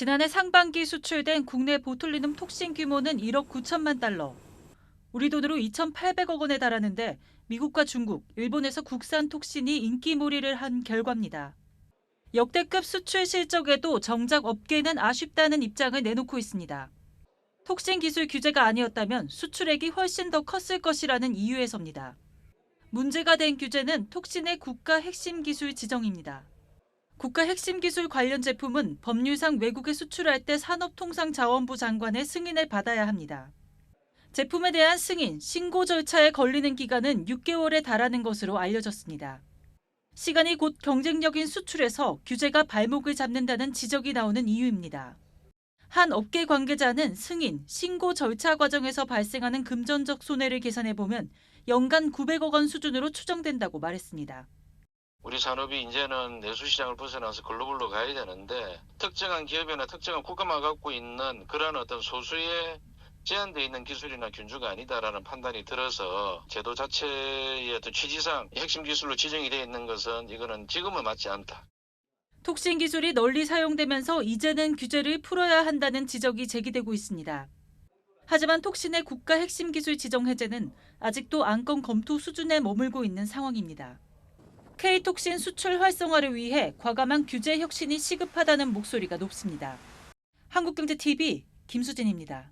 지난해 상반기 수출된 국내 보툴리눔 톡신 규모는 1억 9천만 달러. 우리 돈으로 2,800억 원에 달하는데 미국과 중국, 일본에서 국산 톡신이 인기몰이를 한 결과입니다. 역대급 수출 실적에도 정작 업계는 아쉽다는 입장을 내놓고 있습니다. 톡신 기술 규제가 아니었다면 수출액이 훨씬 더 컸을 것이라는 이유에서입니다. 문제가 된 규제는 톡신의 국가 핵심 기술 지정입니다. 국가 핵심 기술 관련 제품은 법률상 외국에 수출할 때 산업통상자원부 장관의 승인을 받아야 합니다. 제품에 대한 승인, 신고 절차에 걸리는 기간은 6개월에 달하는 것으로 알려졌습니다. 시간이 곧 경쟁력인 수출에서 규제가 발목을 잡는다는 지적이 나오는 이유입니다. 한 업계 관계자는 승인, 신고 절차 과정에서 발생하는 금전적 손해를 계산해 보면 연간 900억 원 수준으로 추정된다고 말했습니다. 우리 산업이 이제는 내수 시장을 벗어나서 글로벌로 가야 되는데 특정한 기업이나 특정한 국가만 갖고 있는 그런 어떤 소수의 제한되어 있는 기술이나 균주가 아니다라는 판단이 들어서 제도 자체의 어떤 취지상 핵심 기술로 지정이 되어 있는 것은 이거는 지금은 맞지 않다. 톡신 기술이 널리 사용되면서 이제는 규제를 풀어야 한다는 지적이 제기되고 있습니다. 하지만 톡신의 국가 핵심 기술 지정 해제는 아직도 안건 검토 수준에 머물고 있는 상황입니다. K톡신 수출 활성화를 위해 과감한 규제 혁신이 시급하다는 목소리가 높습니다. 한국경제TV 김수진입니다.